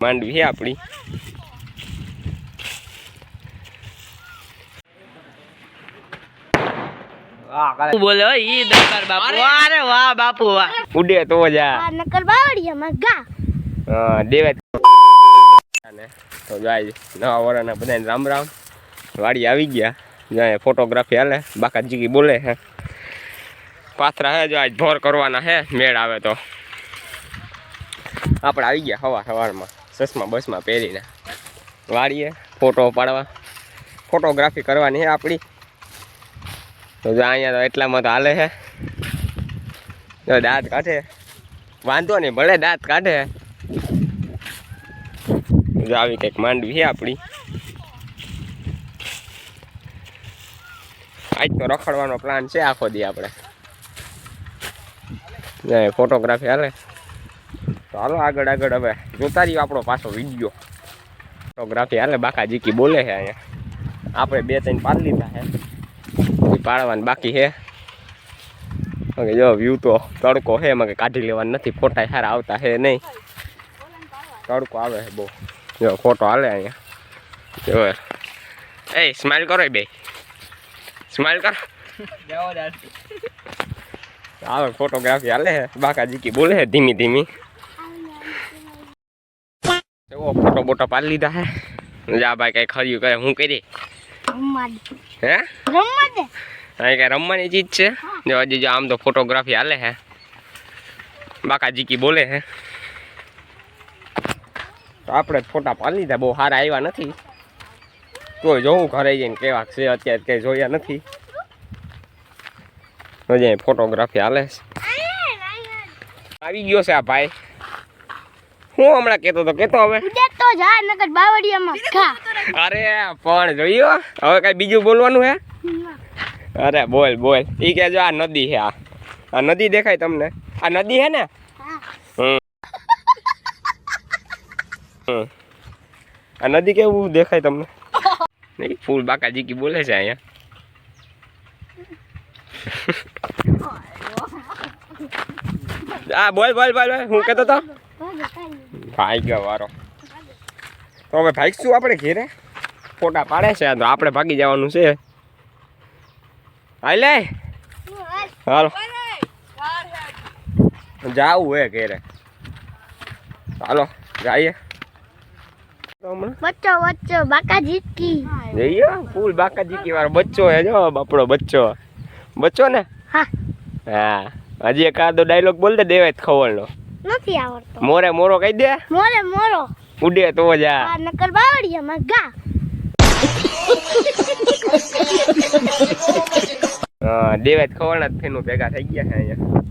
માંડવી છે આપણી. બોલે ઈ દરબાર બાપુ. અરે. વાહ બાપુ વાહ. ઉડે તો જા. આ નકર બાવળિયામાં ગા. હા, દેવાય તો. જાય નવા વરાના બધાને રામ રામ. વાડી આવી ગયા. જાય ફોટોગ્રાફી હાલે. બાકા જીગી બોલે હે. પાથરા હે જો આજ ભોર કરવાના હે. મેળ આવે તો. આપણે આવી ગયા સવાર સવારમાં ચશ્મા બસમાં પહેરીને વાડીએ ફોટો પાડવા. ફોટોગ્રાફી કરવાની છે આપણી તો અહીંયા તો એટલામાં તો હાલે છે જો દાંત કાઢે. વાંધો નહીં, ભલે દાંત કાઢે. જો આવી કંઈક માંડવી છે આપણી આજ તો રખડવાનો પ્લાન છે આખો દી આપણે. ફોટોગ્રાફી હાલે. તો હાલો આગળ આગળ હવે. જોતા રહીએ આપણો પાછો વીડિયો ફોટોગ્રાફી હાલે બાકા જીકી બોલે છે અહીંયા. આપણે બે ત્રણ પાડી લીધા છે. પાડવાનું બાકી છે. ઓકે જો વ્યૂ તો તડકો છે એમાં કાઢી લેવાનું નથી. ફોટા સારા આવતા છે નહીં. તડકો આવે છે બહુ. જો ફોટો હાલે અહીંયા. જો. એ સ્માઈલ કરો બે. સ્માઈલ કરો. આવે ફોટોગ્રાફી હાલે છે. બાકા જીકી બોલે છે ધીમી ધીમી. એવો ફોટો બોટો પાડી લીધા હે. જા ભાઈ કઈ ખર્યું કરે હું કરી? હે? અહીં કઈ રમવાની ચીજ છે? જો હજી જો આમ તો ફોટોગ્રાફી હાલે છે બાકા જીકી બોલે છે તો આપણે ફોટા પાડી લીધા બહુ સારા આવ્યા નથી. કોઈ જોઉં ઘરે જઈને કેવા છે અત્યારે કંઈ જોયા નથી. હજી ફોટોગ્રાફી હાલે છે. આવી ગયો છે આ ભાઈ. હું હમણાં કહેતો તો કહેતો હવે તો જા નકર બાવળિયામાં ખા અરે પણ જોયો હવે કઈ બીજું બોલવાનું હે અરે બોલ બોલ ઈ કે જો આ નદી છે આ આ નદી દેખાય તમને આ નદી હે ને હમ હમ. આ નદી કેવું દેખાય તમને નહીં ફૂલ બાકાજી કી બોલે છે અહીંયા આ બોલ બોલ બોલ બોલ હું કહેતો તો ભાઈ ગયો વારો. તો હવે ભાગશું આપણે ઘેરે? ફોટા પાડે છે તો આપણે ભાગી જવાનું છે. હાલે? હાલો. જાવું હે ઘેરે. હાલો જઈએ. તો હમણાં? વચ્ચો વચ્ચો બાકા જીતકી જઈએ? ફૂલ બાકાજી વાળો બચ્ચો હે જો બાપડો બચ્ચો. બચ્ચો ને? હા. હા. હજી એક આદો ડાયલોગ બોલ દે દેવાય ખવડનો નથી આવડતો. મોરે મોરો કહી દે. મોરે મોરો. ઉડે તો જા આ. નકર બાવળિયામાં ગા. હા દેવાય ખવડના જ ફેનું ભેગા થઈ ગયા છે અહીંયા.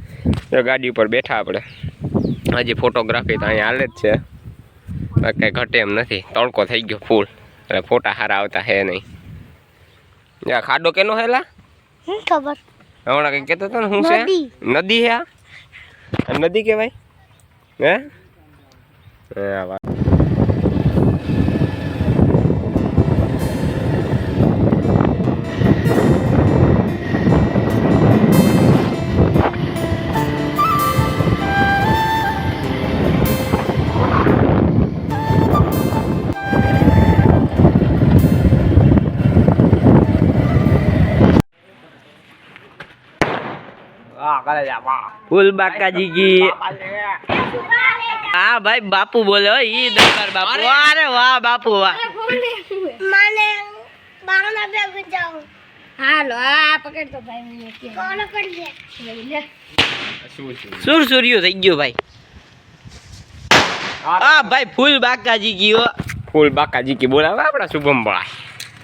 જો ગાડી ઉપર બેઠા આપણે. હજી ફોટોગ્રાફી તો અહીંયા હાલે જ છે. બાકી ઘટે એમ નથી. તડકો થઈ ગયો ફૂલ એટલે ફોટા સારા આવતા હે નહીં. યા ખાડો કેનો હેલા ખબર? હમણાં કંઈક કહેતો હતો ને શું છે? નદી. હે આ? આ નદી કહેવાય? હે હા વાહ ફૂલ બાકાજી કી. હા ભાઈ બાપુ બોલે ઈ દરબાર બાપુ. અરે. વાહ બાપુ વાહ. મને બાવના ભેગું જાઉં હાલો આ પકડ તો ભાઈ મને કે. કોણ પકડ દે શું શું સુર સુર્યું થઈ ગયું ભાઈ? હા. ભાઈ ફૂલ બાકાજી કી હો. ફૂલ બાકાજી કી બોલાવે આપણા શુભમ ભાઈ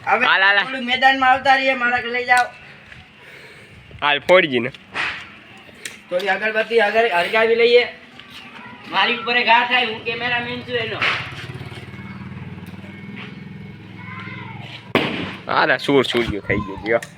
હવે મેદાનમાં આવતા રહીએ મારા લઈ જાઓ. હાલ ફોડજી ને. થોડી અગરબત્તી આગળ હરગાવી લઈએ. મારી ઉપર ઘા થાય હું કેમેરામેન છું એનો. અરે સુર સુર્યું થઈ ગયું